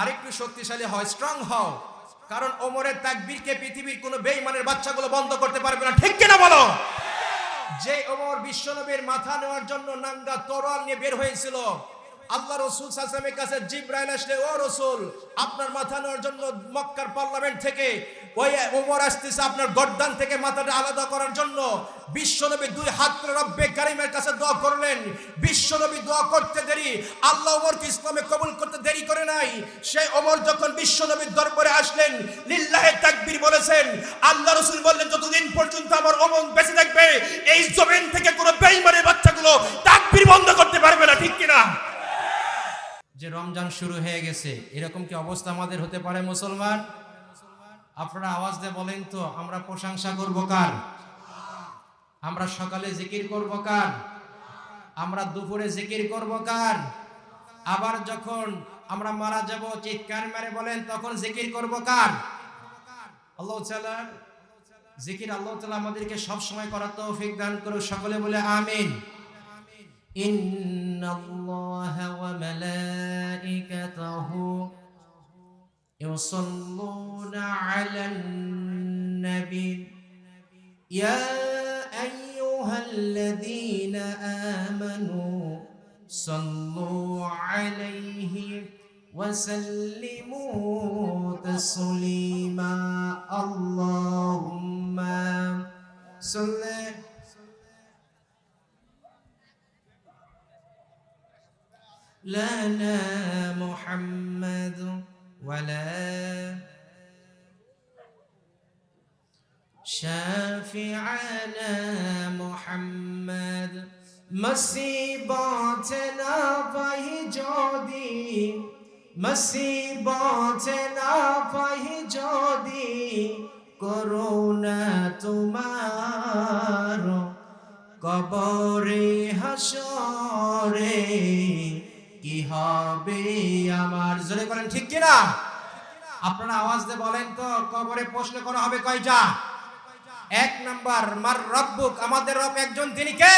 আরেকটু শক্তিশালী হয় স্ট্রং হও। কারণ ওমরের তাকবীরকে পৃথিবীর কোনো বেঈমানের বাচ্চাগুলো বন্ধ করতে পারবে না। ঠিক কিনা বলো? যে ওমর বিশ্বনবীর মাথা নেওয়ার জন্য নাঙ্গা তরোয়াল নিয়ে বের হয়েছিল, আল্লাহ রসুল সাসামের কাছে জিব্রাইল আসলে, ও রসুল, আপনার মাথা নেওয়ার জন্য মক্কার পার্লামেন্ট থেকে ওই ওমর আসতেছে আপনার গর্দান থেকে মাথাটা আলাদা করার জন্য। বিশ্বনবী দুই হাত রব্বে কারিমের কাছে দোয়া করলেন। বিশ্বনবী দোয়া করতে দেরি, আল্লাহ ওমরকে ইসলামে কবুল করতে দেরি নাই। সেই ওমর যখন বিশ্বনবীর দরবারে আসলেন, লিল্লাহে তাকবীর বলেছেন, আল্লাহ রসুল বললেন, যতদিন পর্যন্ত আমার ওমর বেঁচে থাকবে, এই জমিন থেকে কোনো বেঈমানের বাচ্চাগুলো তাকবীর বন্ধ করতে পারবে না, ঠিক কিনা? যে রমজান শুরু হয়ে গেছে, এরকম কি অবস্থা আমাদের হতে পারে মুসলমান? আপনারা আওয়াজ দিয়ে বলেন তো, আমরা প্রশংসা করব কার? আমরা সকালে জিকির করব কার? আমরা দুপুরে জিকির করব কার? আবার যখন আমরা মারা যাব চিৎকার মেরে বলেন তখন জিকির করব কার আল্লাহ তাআলা জিকির আল্লাহ তাআলা আমাদেরকে সব সময় করার তৌফিক দান করুক সকলে বলে আমিন إن الله وملائكته يصلون على النبي يا أيها الذين آمنوا صلوا عليه وسلموا تسليما. اللهم صل لنا محمد ولا شافعنا محمد. مصيباتنا فهي جودي مصيباتنا فهي جودي করুণা তোমার কবরে হাসরে কি হবে আমার জোরে করেন ঠিক কিনা আপনারা আওয়াজ দিয়ে বলেন তো কবরে প্রশ্ন করা হবে কয়টা এক নাম্বার মার রব্বুক আমাদের রব একজন তিনি কে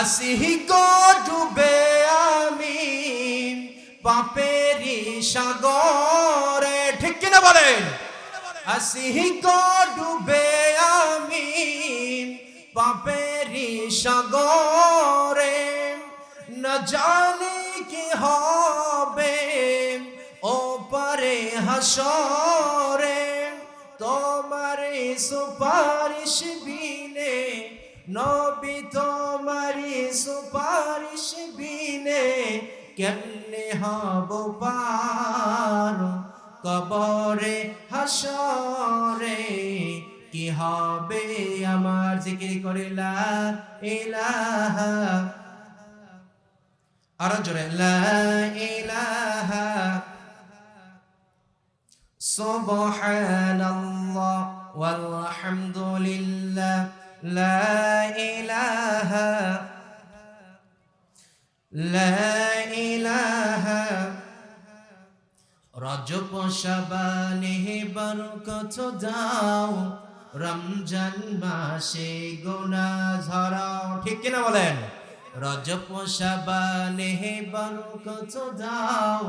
আসিহি গো ডুবে আমি পাপেরি সাগরে। ঠিক কিনা বলেন? আসিহি গো ডুবে আমি পাপেরি সাগরে। না জানি কি হবে, ও পারে হাসরে। তোমারে সুপারিশ বিনে নবী তোমারি সুপারিশ বিনে কেমনে হব পার? কবরে হাসরে কি হবে আমার জিকির করে লা ইলাহা? আরও জোরে, লা ইলাহা। সুবহানাল্লাহ ওয়ালহামদুলিল্লাহ লা ইলাহা লা ইলাহা। রজব শাবানে বরকত দাও, রমজান মাসে গোনা ঝরাও ঠিক কিনা বলেন? রজব শাবানে বরকত দাও,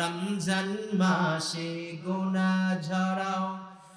রমজান মাসে গোনা ঝরাও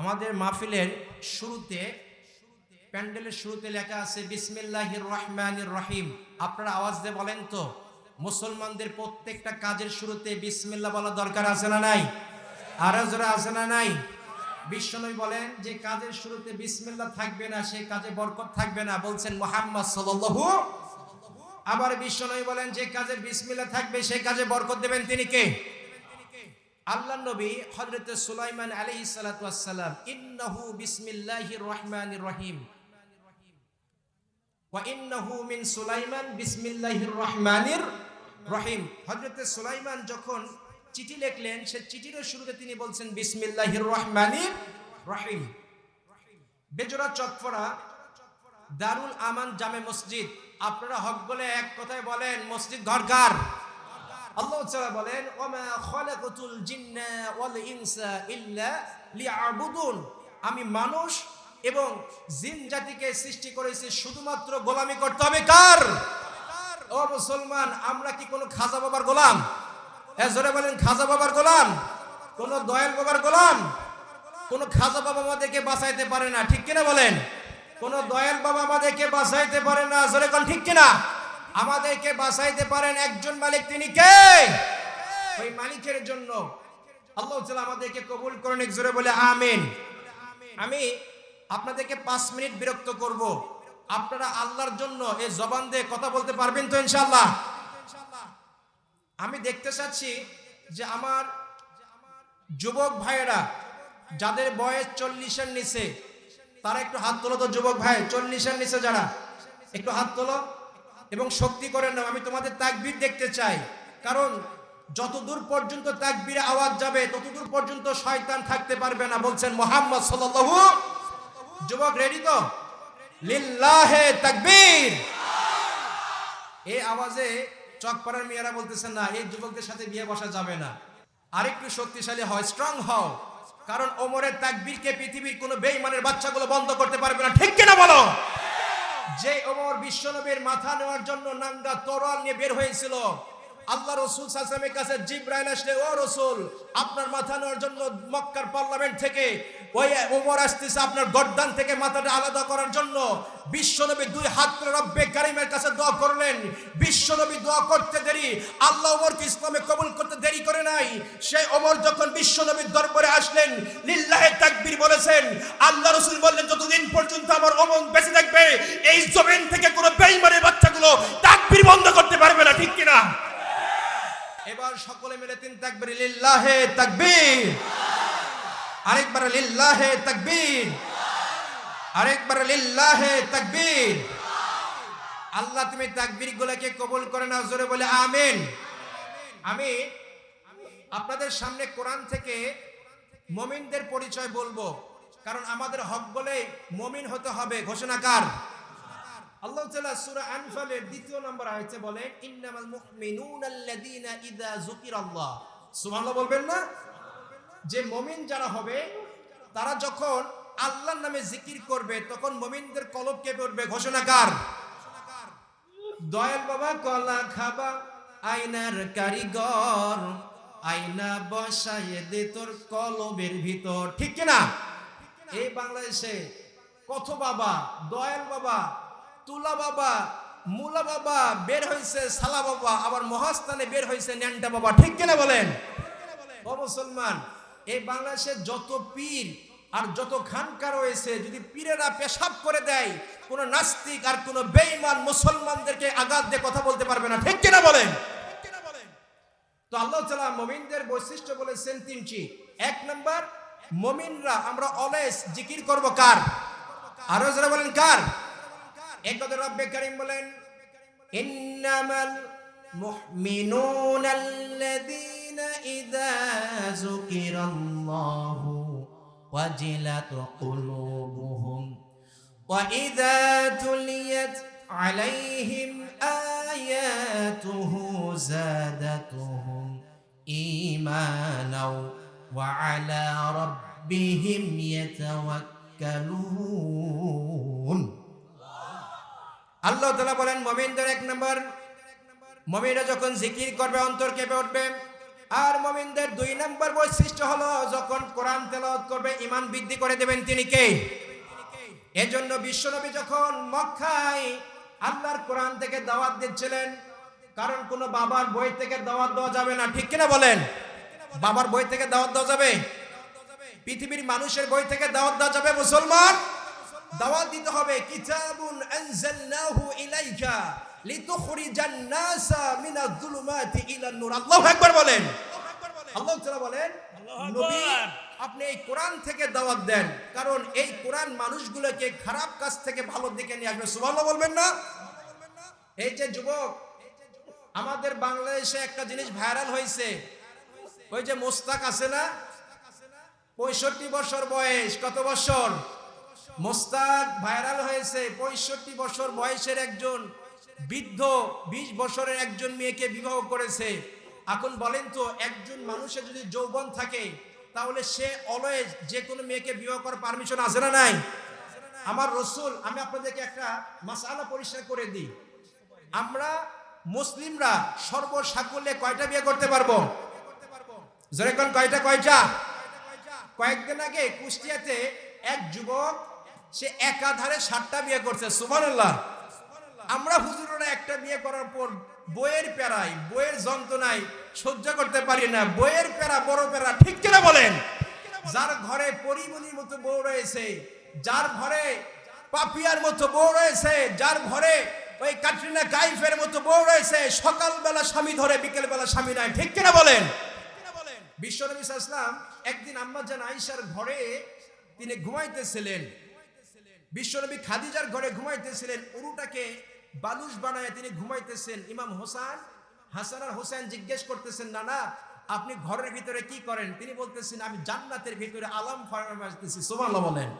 আমাদের মাহফিলের শুরুতে, প্যান্ডেলের শুরুতে লেখা আছে, বিসমিল্লাহির রহমানির রহিম। আপনারা আওয়াজ দিয়ে বলেন তো, মুসলমানদের প্রত্যেকটা কাজের শুরুতে বিসমিল্লাহ বলা দরকার আছে না নাই? আরও আছে না নাই? বিশ্বনবী বলেন যে কাজের শুরুতে বিসমিল্লাহ থাকবে না সেই কাজে বরকত থাকবে না। বলছেন মোহাম্মদ সাল্লাল্লাহু আবার বিশ্বনবী বলেন যে কাজে বিসমিল্লাহ থাকবে সেই কাজে বরকত দেবেন তিনি কে? আল্লাহ নবী হযরত সুলাইমান আলাইহিস সালাতু ওয়াস সালাম ইন্নাহু বিসমিল্লাহির রহমানির রহিম। ওয়া মিন সুলাইমান বিসমিল্লাহির রহমানির রহিম। হযরত সুলাইমান যখন চিঠি লিখলেন, সে চিঠির শুরুতে তিনি বলছেন, বিসমিল্লাহির রহমানির রহিম। বেজোড়া চকফরা দারুল আমান জামে মসজিদ। আপনারা হক বলে এক কথায় বলেন, মসজিদ ঘরকার আল্লাহ তাআলা বলেন, ওমা খলাকাতুল জিন্না ওয়াল ইনসা ইল্লা লিয়াবুদুন। আমি মানুষ এবং জিন জাতিকে সৃষ্টি করেছি শুধুমাত্র গোলামি করতে হবে কার? ও মুসলমান, আমরা কি কোনো খাজা বাবার গোলাম? এ জোরে বলেন, খাজা বাবার গোলাম? কোন দয়াল বাবার গোলাম? কোন খাজা বাবা আমাদেরকে বাঁচাইতে পারে না, ঠিক কিনা বলেন? কোন দয়াল বাবা আমাদেরকে বাঁচাইতে পারে না, জোরে কোন ঠিক কিনা? আমাদেরকে বাঁচাইতে পারেন একজন মালিক, তিনি কে? ওই মালিকের জন্য। আল্লাহ আমাদেরকে কবুল করেন, এক জোরে বলে আমিন। আমি আপনাদেরকে পাঁচ মিনিট বিরক্ত করব। আপনারা আল্লাহর জন্য এই জবান দিয়ে কথা বলতে পারবেন তো ইনশাআল্লাহ? আমি দেখতে চাচ্ছি যে আমার যুবক ভাইয়েরা, যাদের বয়স চল্লিশের নিচে, তারা একটু হাত তোলো তো যুবক ভাই, চল্লিশের নিচে যারা, একটু হাত তোলো। এবং শক্তি করেন না, আমি তোমাদের তাকবীর দেখতে চাই। কারণ যতদূর পর্যন্ত তাকবীরে আওয়াজ যাবে, ততদূর পর্যন্ত শয়তান থাকতে পারবে না, বলছেন মোহাম্মদ সাল্লাল্লাহু যুবক রেডি তো? লিল্লাহে তাকবীর। এই আওয়াজে চকপাড়ার মেয়েরা বলতেছেন, না, এই যুবকদের সাথে বিয়ে বসা যাবে না। আরেকটু শক্তিশালী হয় স্ট্রং হও। কারণ ওমরের তাকবীরকে পৃথিবীর কোনো বেঈমানের বাচ্চাগুলো বন্ধ করতে পারবে না। ঠিক কিনা বলো? যে ওমর বিশ্বনবীর মাথা নেওয়ার জন্য নাঙ্গা তরোয়াল নিয়ে বের হয়েছিল আল্লাহ রসুল সাসামের কাছে জিব্রাইল আসলে, ও রসুল, আপনার মাথা নেওয়ার জন্য মক্কার পার্লামেন্ট থেকে ওই ওমর আসতেছে আপনার গর্দান থেকে মাথাটা আলাদা করার জন্য। বিশ্বনবী দুই হাত করে রব্বে কারিমের কাছে দোয়া করলেন। বিশ্বনবী দোয়া করতে দেরি, আল্লাহ ওমরকে ইসলামে কবুল করতে দেরি করে নাই। সেই ওমর যখন বিশ্বনবীর দরবারে আসলেন, লিল্লাহে তাকবীর বলেছেন, আল্লাহ রসুল বললেন, যতদিন পর্যন্ত আমার ওমর বেঁচে থাকবে, এই জমিন থেকে কোনো বেঈমানের বাচ্চাগুলো তাকবীর বন্ধ করতে পারবে না, ঠিক কিনা? এবার সকলে মিলে তিন তাকবীর, লিল্লাহে তাকবীর। আরেকবার লিল্লাহে তাকবীর। আরেকবার লিল্লাহে তাকবীর। আল্লাহ তুমি তাকবীর গুলোকে কবুল করে নাও, জোরে বলে আমিন। আমি আপনাদের সামনে কোরআন থেকে মমিনদের পরিচয় বলব, কারণ আমাদের হক বলে মমিন হতে হবে ঘোষণাকার আল্লাহ তাআলা সূরা আনফালের দ্বিতীয় নম্বর আয়াতে বলেন, ইন্নামাল মুমিনুনা আল্লাযীনা ইযা যুকিরাল্লাহ। সুবহানাল্লাহ বলবেন না? যে মমিন যারা হবে, তারা যখন আল্লাহর নামে জিকির করবে, তখন মমিনদের কলব কেঁপে উঠবে। ঘোষণাকার দয়াল বাবা, কলা খাবা, আয়নার কারিগর, আয়না বসায় দে তোর কলবের ভিতর। ঠিক কিনা? এই বাংলাদেশে কত বাবা, দয়াল বাবা তুলা বাবা, মুলা বাবা বের হয়েছে সালা বাবা, আবার মহাস্থানে বের হয়েছে ন্যান্টা বাবা, ঠিক কিনা বলেন? মুসলমান, এই বাংলাদেশে যত পীর আর যত খানকা রয়েছে, যদি পীরেরা পেশাব করে দেয়, কোন নাস্তিক আর কোন বেঈমান মুসলমানদেরকে আঘাত দিয়ে কথা বলতে পারবে না, ঠিক কিনা বলেন? তো আল্লাহ তাআলা মুমিনদের বৈশিষ্ট্য বলেছেন তিনটি। এক নাম্বার, মুমিনরা আমরা অলওয়েজ জিকির করব কার? আরও যারা বলেন কার? এক কথা রব্বে কারীম বলেন ইন্নামাল মুমিনুন আল্লাযীনা ইযা যুকিরাল্লাহু ওয়াজিলাত কুলুবুহুম وإذا تليت عليهم آياته زادتهم إيمانا وعلى ربهم يتوكلون আল্লাহ তালা বলেন, মমিনদের এক নম্বর। মমিনরা যখন জিকির করবে, অন্তর কেঁপে উঠবে। আর মমিনদের দুই নম্বর বৈশিষ্ট্য হলো, যখন কোরআন তেলাওয়াত করবে ইমান বৃদ্ধি করে দেবেন তিনি কে? এজন্য বিশ্বনবী যখন মক্কায় আল্লাহর কোরআন থেকে দাওয়াত দিচ্ছিলেন, কারণ কোনো বাবার বই থেকে দাওয়াত দেওয়া যাবে না, ঠিক কিনা বলেন? বাবার বই থেকে দাওয়াত দেওয়া যাবে? পৃথিবীর মানুষের বই থেকে দাওয়াত দেওয়া যাবে মুসলমান? দাওয়াত দিতে হবে কিতাবুন আনজালনাহু ইলাইকা লিতুখরিজান নাসা মিনাজ যুলুমাতি ইলান নূর। আল্লাহু আকবার বলেন। আল্লাহ তাআলা বলেন নবী। আপনি এই কোরআন থেকে দাওয়াত দেন কারণ এই কোরআন মানুষগুলোকে খারাপ কাজ থেকে ভালো দিকে নিয়ে আসবে। সুবহানাল্লাহ বলবেন না? এই যে যুবক আমাদের বাংলাদেশে একটা জিনিস ভাইরাল হয়েছে। ওই যে মোস্তাক আছে না? পঁয়ষট্টি বছর বয়স কত বছর? মোস্তাক ভাইরাল হয়েছে পঁয়ষট্টি বছর বয়সের একজন বৃদ্ধ, বিশ বছরের একজন মেয়েকে বিবাহ করেছে। এখন বলেন তো, একজন মানুষের যদি যৌবন থাকে, তাহলে সে অলওয়েজ যে কোনো মেয়েকে বিবাহ করার পারমিশন আছে না নাই? আমার রসুল, আমি আপনাদেরকে একটা মাসালা পরিষ্কার করে দিই। আমরা মুসলিমরা সর্বসাকুল্যে কয়টা বিয়ে করতে পারব? যেরকম কয়টা কয়টা? কয়েকদিন আগে কুষ্টিয়াতে এক যুবক সে একাধারে সাতটা বিয়ে করছে, সুবহানাল্লাহ। আমরা হুজুররা একটা বিয়ে করার পর বইয়ের প্যারাই বইয়ের যন্ত্রণায় সহ্য করতে পারি না। বইয়ের প্যারা, বড় প্যারা, ঠিক কিনা বলেন? যার ঘরে পরিমণির মতো বউ রয়েছে, যার ঘরে পাপিয়ার মতো বউ রয়েছে, যার ঘরে ওই কাটরিনা কাইফের মতো বউ রয়েছে, সকালবেলা স্বামী ধরে, বিকেলবেলা স্বামী নাই, ঠিক কিনা বলেন? বিশ্বনবী ইসলাম একদিন আম্মা জান আয়েশার ঘরে তিনি ঘুমাইতেছিলেন। বিশ্বনবী খাদিজার ঘরে ঘুমাইতেছিলেন, উরুটাকে বালুশ বানায় তিনি ঘুমাইতেছেন। ইমাম হোসেন হাসান আর হোসেন জিজ্ঞেস করতেছেন, নানা, আপনি ঘরের ভিতরে কি করেন? তিনি বলতেছেন, আমি জান্নাতের ভিতরে আলাম ফার্মাইতেছি সুবহানাল্লাহ বলেন।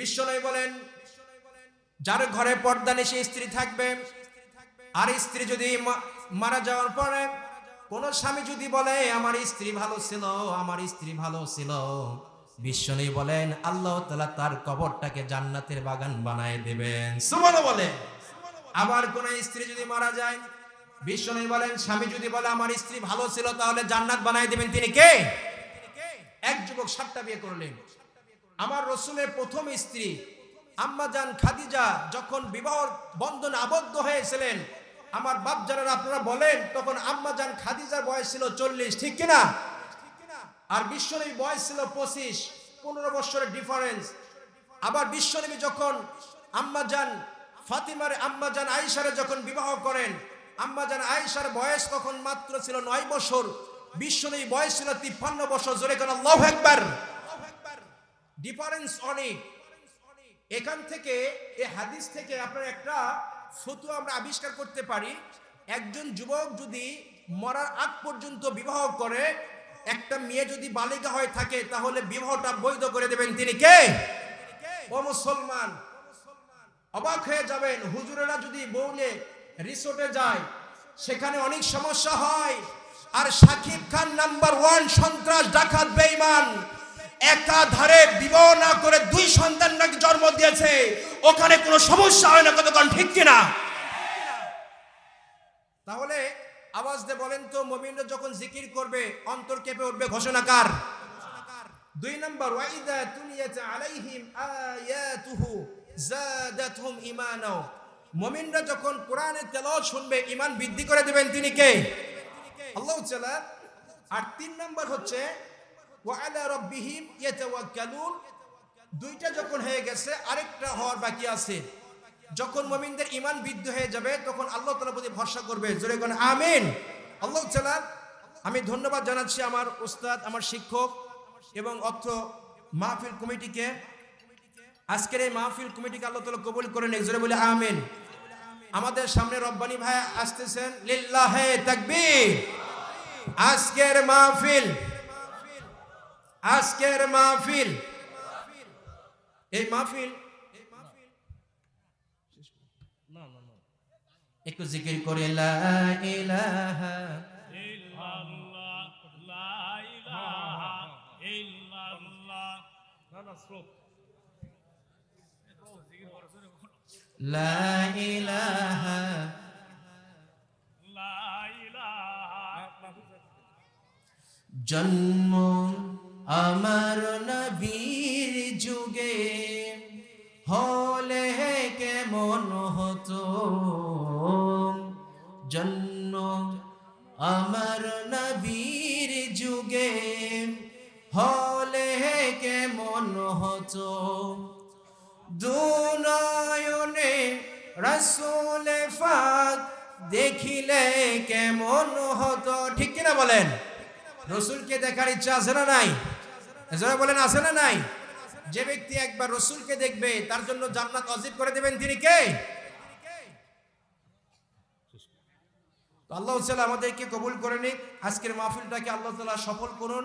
বিশ্বনবী বলেন, যার ঘরে পর্দা নিশে স্ত্রী থাকবে। আর স্ত্রী যদি মারা যাওয়ার পরে কোন স্বামী যদি বলে, আমার স্ত্রী ভালো ছিল, আমার স্ত্রী ভালো ছিল। বিশ্বনী বলেন আল্লাহ তালা তার কবরটাকে জান্নাতের বাগান বানায় দেবেন। সুমন বলে। আবার কোন স্ত্রী যদি মারা যায় বিশ্বনী বলেন স্বামী যদি বলে আমার স্ত্রী ভালো ছিল তাহলে জান্নাত বানায় দেবেন। তিনি কে? এক যুবক সাতটা বিয়ে করলেন। আমার রসুলের প্রথম স্ত্রী আম্মাজান খাদিজা যখন বিবাহ বন্ধনে আবদ্ধ হয়েছিলেন আমার বাপ যারা আপনারা বলেন তখন আম্মাজান খাদিজার বয়স ছিল চল্লিশ ঠিক কিনা? আর বিশ্বনবী বয়স ছিল পঁচিশ, পনেরো বছরের ডিফারেন্স আবার বিশ্বনবী যখন আম্মাজান ফাতিমার আম্মাজান আয়েশারে যখন বিবাহ করেন আম্মাজান আয়েশার বয়স তখন মাত্র ছিল নয় বছর। বিশ্বনবী বয়স ছিল তিপ্পান্ন বছর, জোরে কেন লভ একবার ডিফারেন্স অনেক। এখান থেকে এই হাদিস থেকে আপনার একটা ফতুয়া আমরা আবিষ্কার করতে পারি। একজন যুবক যদি মরার আগ পর্যন্ত বিবাহ করে একটা মেয়ে যদি বালিকা হয়ে থাকে, তাহলে বিবাহটা বৈধ করে দেবেন তিনি কে? ও মুসলমান, অবাক হয়ে যাবেন। হুজুরেরা যদি বউলে রিসোর্টে যায়, সেখানে অনেক সমস্যা হয়। আর সাকিব খান নাম্বার ওয়ান সন্ত্রাস, ডাকাত, বেঈমান। একাধারে বিবাহ না করে দুই সন্তান নাকি জন্ম দিয়েছে। ওখানে কোনো সমস্যা হয় না, কতক্ষণ ঠিক কিনা? তাহলে আওয়াজ দিয়ে বলেন তো, মমিনরা যখন জিকির করবে, অন্তর কেঁপে উঠবে ঘোষণাকার দুই নম্বর, ওয়াইদা তুলিয়াত আলাইহিম আয়াতুহু জাদাতহুম ঈমানাও। মুমিনরা যখন কোরআনের তেলাওয়াত শুনবে, ঈমান বৃদ্ধি করে দিবেন তিনি কে? আল্লাহ তাআলা। আর তিন নম্বর হচ্ছে, ওয়া আলা রাব্বিহিম ইয়াতাওয়াক্কালুন। দুইটা যখন হয়ে গেছে, আরেকটা হওয়ার বাকি আছে। যখন মমিনদের ইমান বৃদ্ধি হয়ে যাবে, তখন আল্লাহ তাআলার প্রতি ভরসা করবে। জোরে কোন আমিন। আল্লাহ তাআলা, আমি ধন্যবাদ জানাচ্ছি আমার উস্তাদ, আমার শিক্ষক এবং অর্থ মাহফিল কমিটিকে। আজকের এই মাহফিল কমিটিকে আল্লাহ তাআলা কবুল করে নেক। জোরে বলে, আমিন। আমাদের সামনে রব্বানি ভাই আসতেছেন। আজকের মাহফিল আজকের মাহফিল। এই মাহফিল একটু জিকির করে জন্ম আমার দুনয়নে রসুল ফাক দেখিলে কেমন হতো, ঠিক কিনা বলেন? রসুলকে দেখার ইচ্ছা আছে না নাই? বলেন, আছে না নাই? যে ব্যক্তি একবার রসুলকে দেখবে, তার জন্য জান্নাত অজিব করে দেবেন তিনি কে? আল্লাহ আমাদেরকে কবুল করে নিক। আজকের মাহফিলটাকে আল্লাহ সফল করুন।